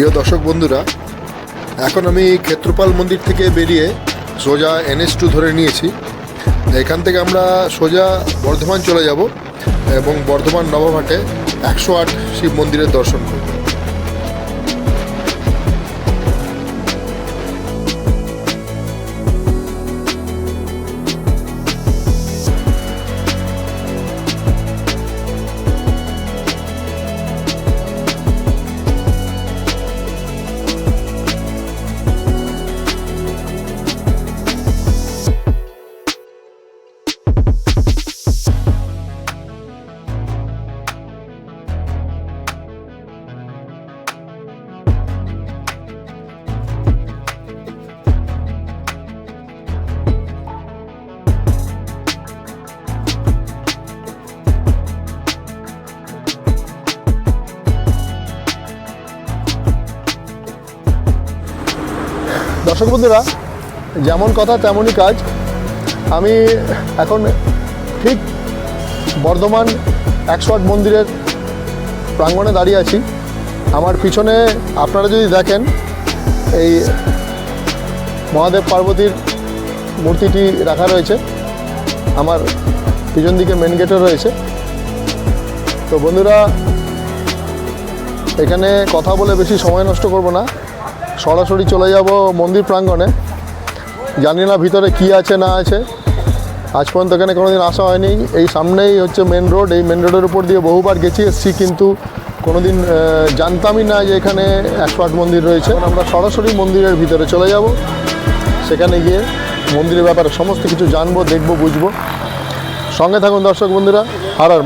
প্রিয় দর্শক বন্ধুরা, এখন আমি ক্ষেত্রপাল মন্দির থেকে বেরিয়ে সোজা এনএস টু ধরে নিয়েছি। এখান থেকে আমরা সোজা বর্ধমান চলে যাব এবং বর্ধমান নবঘাটে একশো আট শিব মন্দিরের দর্শন করব। বন্ধুরা, যেমন কথা তেমনই কাজ। আমি এখন ঠিক বর্ধমান একশো আট মন্দিরের প্রাঙ্গণে দাঁড়িয়ে আছি। আমার পিছনে আপনারা যদি দেখেন, এই মহাদেব পার্বতীর মূর্তিটি রাখা রয়েছে। আমার পিছন দিকে মেন গেটে রয়েছে। তো বন্ধুরা, এখানে কথা বলে বেশি সময় নষ্ট করব না। সরাসরি চলে যাব মন্দির প্রাঙ্গণে। জানি না ভিতরে কি আছে না আছে। আজ পর্যন্ত এখানে কোনোদিন আসা হয়নি। এই সামনেই হচ্ছে মেন রোড এই মেন রোডের উপর দিয়ে বহুবার গেছি এসছি কিন্তু কোনোদিন আহ, জানতামই না যে এখানে একশো আট মন্দির রয়েছে। আমরা সরাসরি মন্দিরের ভিতরে চলে যাব। সেখানে গিয়ে মন্দিরের ব্যাপারে সমস্ত কিছু জানব দেখব বুঝব। সঙ্গে থাকুন দর্শক বন্ধুরা হার আর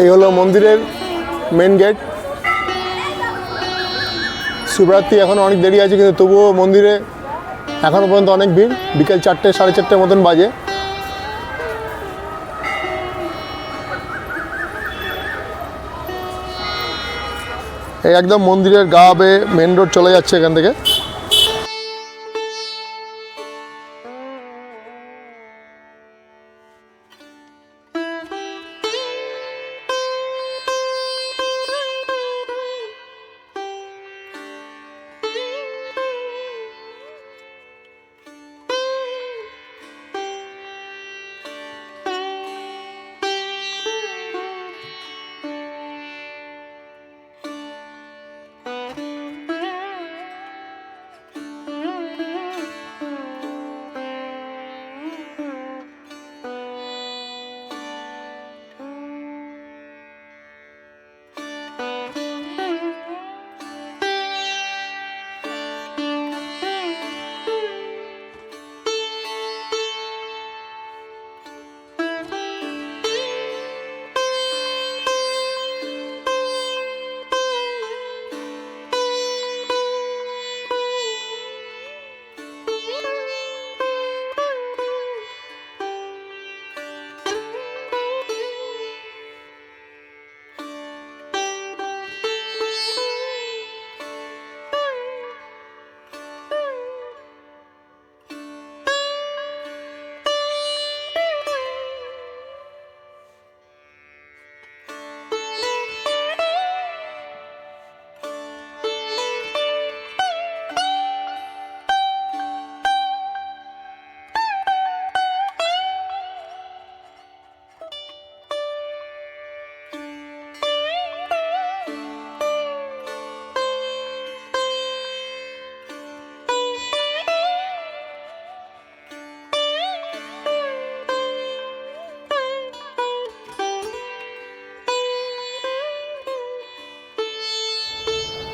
এই হলো মন্দিরের মেন গেট শিবরাত্রি এখন অনেক দেরি আছে, কিন্তু তবুও মন্দিরে এখনও পর্যন্ত অনেক ভিড়। বিকেল চারটে, সাড়ে চারটের মতন বাজে। এই একদম মন্দিরের গা বেয়ে মেন রোড চলে যাচ্ছে এখান থেকে।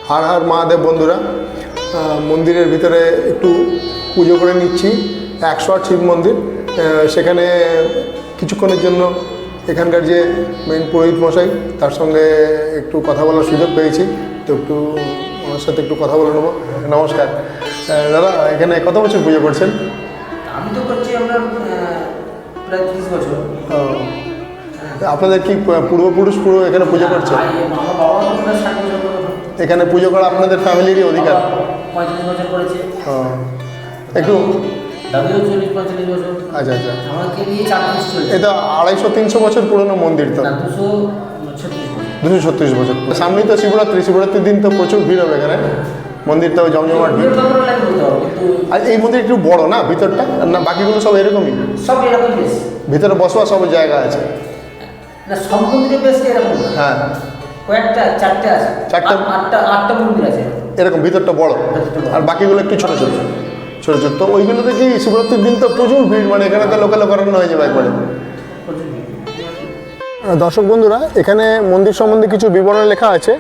হার হার মহাদেব বন্ধুরা মন্দিরের ভিতরে একটু পুজো করে নিচ্ছি। একশো আট শিব মন্দির সেখানে কিছুক্ষণের জন্য এখানকার যে মেন পুরোহিত মশাই তার সঙ্গে একটু কথা বলার সুযোগ পেয়েছি। তো একটু ওনার সাথে একটু কথা বলে নেব। নমস্কার। দাদা এখানে কত বছর পুজো করছেন? আমি তো করছি আপনার প্রায় ত্রিশ বছর। আপনাদের কি পূর্বপুরুষ পুরো এখানে পুজো করছে? বাবা এখানে পুজো করা আপনাদের ফ্যামিলিরই অধিকার। পঁয়তাল্লিশ বছর করেছে। একটু আচ্ছা আচ্ছা। এটা আড়াইশো তিনশো বছর পুরনো মন্দির তো। দুশো ছত্রিশ বছর। সামনেই তো শিবরাত্রি শিবরাত্রির দিন তো প্রচুর ভিড় হবে এখানে। জমজমাট ভিড়। বলতে হবে। কিন্তু আর এই মন্দির একটু বড় না ভিতরটা? না বাকিগুলো সব এরকমই? সব ভিতরে বসবার সব জায়গা আছে। না সব মন্দিরে বেশ এরকম। হ্যাঁ। কয়েকটা চারটে আছে। চারটে? আটটা আটটা মন্দির আছে। এরকম ভিতরটা বড়। আর বাকিগুলো একটু ছোট ছোট। ছোট ছোট। তো ওইগুলোতে কি শিবরাত্রির দিন তো প্রচুর ভিড় মানে এখানে তো লোকাল করানো হয়ে যাবে একবারে। দর্শক বন্ধুরা এখানে মন্দির সম্বন্ধে কিছু বিবরণ লেখা আছে।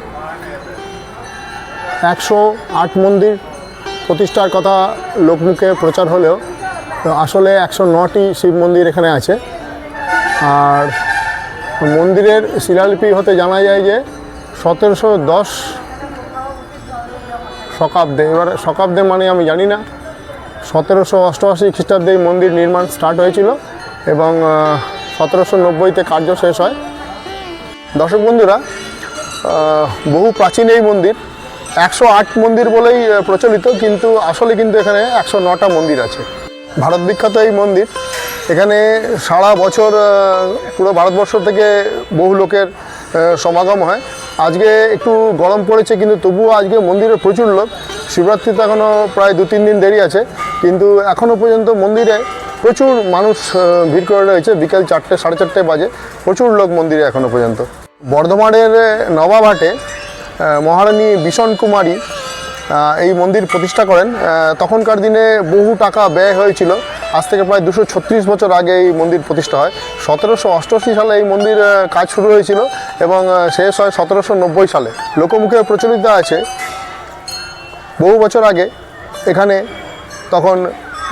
একশো আট মন্দির প্রতিষ্ঠার কথা লোকমুখে প্রচার হলেও আসলে একশো নটি শিব মন্দির এখানে আছে। আর মন্দিরের শিলালিপি হতে জানা যায় যে সতেরোশো দশ শকাব্দে। এবার শকাব্দে মানে আমি জানি না। সতেরোশো অষ্টআশি খ্রিস্টাব্দে এই মন্দির নির্মাণ স্টার্ট হয়েছিল এবং সতেরোশো নব্বইতে কার্য শেষ হয়। দর্শক বন্ধুরা বহু প্রাচীন এই মন্দির, একশো আট মন্দির বলেই প্রচলিত, কিন্তু আসলে কিন্তু এখানে একশো নটা মন্দির আছে। ভারত বিখ্যাত এই মন্দির, এখানে সারা বছর পুরো ভারতবর্ষ থেকে বহু লোকের সমাগম হয়। আজকে একটু গরম পড়েছে, কিন্তু তবুও আজকে মন্দিরে প্রচুর লোক। শিবরাত্রি তো এখনও প্রায় দু তিন দিন দেরি আছে, কিন্তু এখনও পর্যন্ত মন্দিরে প্রচুর মানুষ ভিড় করে রয়েছে। বিকেল চারটে, সাড়ে চারটে বাজে, প্রচুর লোক মন্দিরে এখনও পর্যন্ত। বর্ধমানের নবাবহাটে মহারানী বিষণ কুমারী এই মন্দির প্রতিষ্ঠা করেন। তখনকার দিনে বহু টাকা ব্যয় হয়েছিল। আজ থেকে প্রায় দুশো ছত্রিশ বছর আগে এই মন্দির প্রতিষ্ঠা হয়। সতেরোশো অষ্টআশি সালে এই মন্দির কাজ শুরু হয়েছিল এবং শেষ হয় সতেরোশো নব্বই সালে। লোকমুখে প্রচলিত আছে। বহু বছর আগে এখানে তখন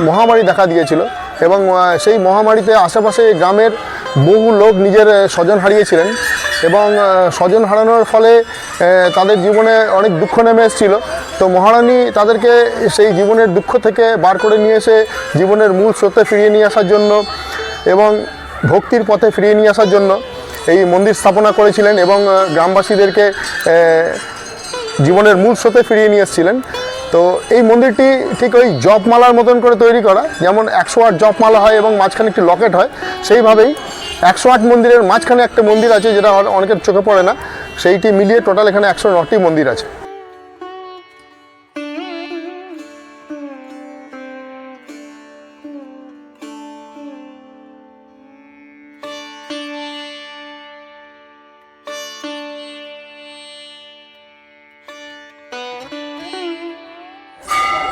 মহামারী দেখা দিয়েছিল এবং সেই মহামারীতে আশেপাশে গ্রামের বহু লোক নিজের স্বজন হারিয়েছিলেন। এবং স্বজন হারানোর ফলে তাদের জীবনে অনেক দুঃখ নেমে এসেছিল। তো মহারানী তাদেরকে সেই জীবনের দুঃখ থেকে বার করে নিয়ে এসে জীবনের মূল স্রোতে ফিরিয়ে নিয়ে আসার জন্য এবং ভক্তির পথে ফিরিয়ে নিয়ে আসার জন্য এই মন্দির স্থাপনা করেছিলেন এবং গ্রামবাসীদেরকে জীবনের মূল স্রোতে ফিরিয়ে নিয়ে এসেছিলেন। তো এই মন্দিরটি ঠিক ওই জপমালার মতন করে তৈরি করা। যেমন একশো আট জপমালা হয় এবং মাঝখানে একটি লকেট হয়, সেইভাবেই একশো আট মন্দিরের মাঝখানে একটা মন্দির আছে যেটা অনেকের চোখে পড়ে না। সেইটি মিলিয়ে টোটাল এখানে একশো নটি মন্দির আছে।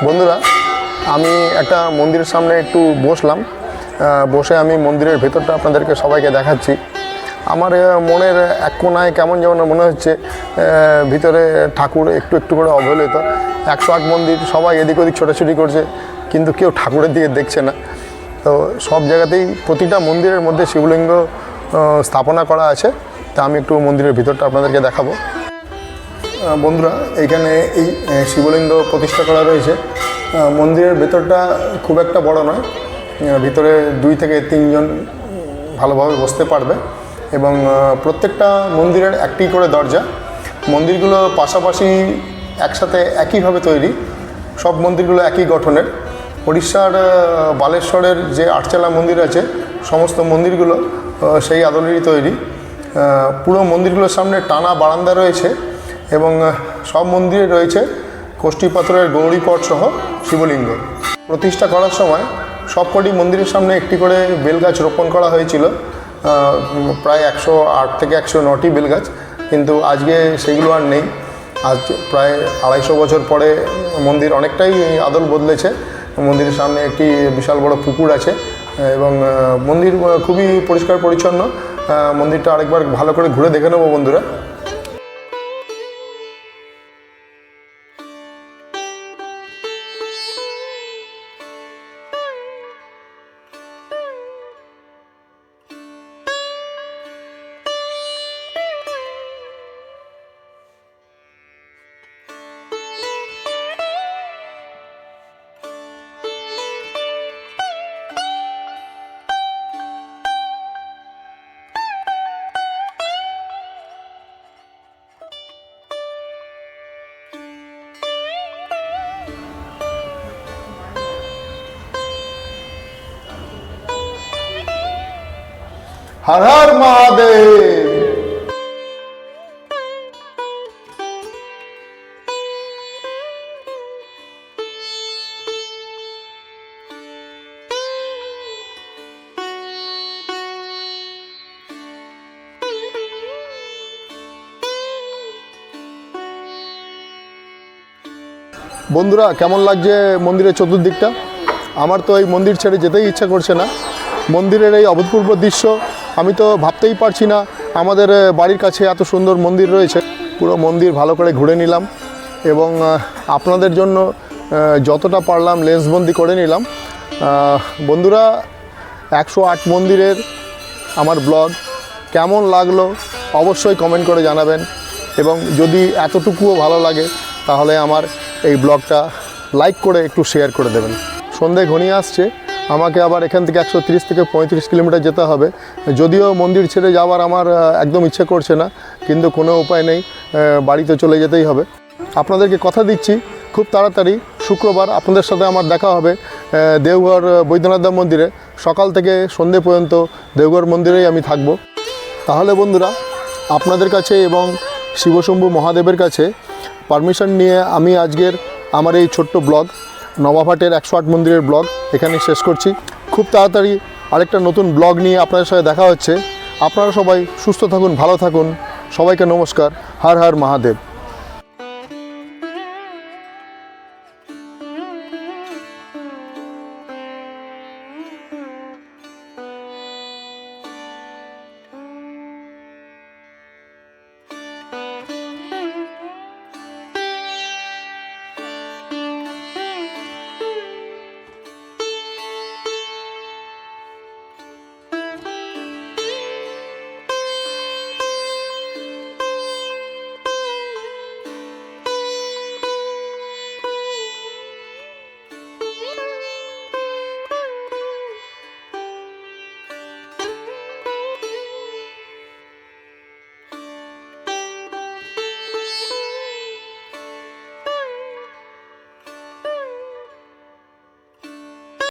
বন্ধুরা, আমি একটা মন্দিরের সামনে একটু বসলাম। বসে আমি মন্দিরের ভেতরটা আপনাদেরকে সবাইকে দেখাচ্ছি। আমার মনের এক কোনায় কেমন যেমন মনে হচ্ছে ভিতরে ঠাকুর একটু একটু করে অবহেলিত। একশো আট মন্দির, সবাই এদিক ওদিক ছোটাছুটি করছে, কিন্তু কেউ ঠাকুরের দিকে দেখছে না। তো সব জায়গাতেই প্রতিটা মন্দিরের মধ্যে শিবলিঙ্গ স্থাপনা করা আছে। তা আমি একটু মন্দিরের ভিতরটা আপনাদেরকে দেখাবো। বন্ধুরা এইখানে এই শিবলিঙ্গ প্রতিষ্ঠা করা রয়েছে। মন্দিরের ভেতরটা খুব একটা বড় নয়। ভিতরে দুই থেকে তিনজন ভালোভাবে বসতে পারবে এবং প্রত্যেকটা মন্দিরের একটি করে দরজা। মন্দিরগুলো পাশাপাশি একসাথে একইভাবে তৈরি। সব মন্দিরগুলো একই গঠনের। উড়িষ্যার বালেশ্বরের যে আটচালা মন্দির আছে, সমস্ত মন্দিরগুলো সেই আদলেরই তৈরি। পুরো মন্দিরগুলোর সামনে টানা বারান্দা রয়েছে। এবং সব মন্দিরে রয়েছে পাথরের গৌরীপট সহ শিবলিঙ্গ। প্রতিষ্ঠা করার সময় সবকটি মন্দিরের সামনে একটি করে বেলগাছ রোপণ করা হয়েছিল। প্রায় একশো আট থেকে একশো নটি বেলগাছ, কিন্তু আজকে সেগুলো আর নেই। আজ প্রায় আড়াইশো বছর পরে মন্দির অনেকটাই আদল বদলেছে। মন্দিরের সামনে একটি বিশাল বড় পুকুর আছে, এবং মন্দির খুবই পরিষ্কার পরিচ্ছন্ন। মন্দিরটা আরেকবার ভালো করে ঘুরে দেখে নেব বন্ধুরা। হর হর মহাদেব। বন্ধুরা, কেমন লাগছে মন্দিরের চতুর্দিকটা? আমার তো এই মন্দির ছেড়ে যেতেই ইচ্ছা করছে না। মন্দিরের এই অভূতপূর্ব দৃশ্য, আমি তো ভাবতেই পারছি না আমাদের বাড়ির কাছে এত সুন্দর মন্দির রয়েছে। পুরো মন্দির ভালো করে ঘুরে নিলাম এবং আপনাদের জন্য যতটা পারলাম লেন্সবন্দি করে নিলাম। বন্ধুরা, একশো আট মন্দিরের আমার ব্লগ কেমন লাগল অবশ্যই কমেন্ট করে জানাবেন এবং যদি এতটুকুও ভালো লাগে তাহলে আমার এই ব্লগটা লাইক করে একটু শেয়ার করে দেবেন। সন্ধে ঘনিয়ে আসছে। আমাকে আবার এখান থেকে একশো থেকে পঁয়ত্রিশ কিলোমিটার যেতে হবে। যদিও মন্দির ছেড়ে যাওয়ার আমার একদম ইচ্ছে করছে না, কিন্তু কোনো উপায় নেই বাড়িতে চলে যেতেই হবে। আপনাদেরকে কথা দিচ্ছি, খুব তাড়াতাড়ি শুক্রবার আপনাদের সাথে আমার দেখা হবে দেওঘর বৈদ্যনাথ মন্দিরে। সকাল থেকে সন্ধে পর্যন্ত দেওঘর মন্দিরেই আমি থাকব। তাহলে বন্ধুরা, আপনাদের কাছে এবং শিবশম্ভু মহাদেবের কাছে পারমিশন নিয়ে আমি আজকের আমার এই ছোট্ট ব্লগ নবাভাটের একশো আট মন্দিরের ব্লগ এখানে শেষ করছি। খুব তাড়াতাড়ি আরেকটা নতুন ব্লগ নিয়ে আপনাদের সাথে দেখা হচ্ছে। আপনারা সবাই সুস্থ থাকুন, ভালো থাকুন। সবাইকে নমস্কার। হর হর মহাদেব।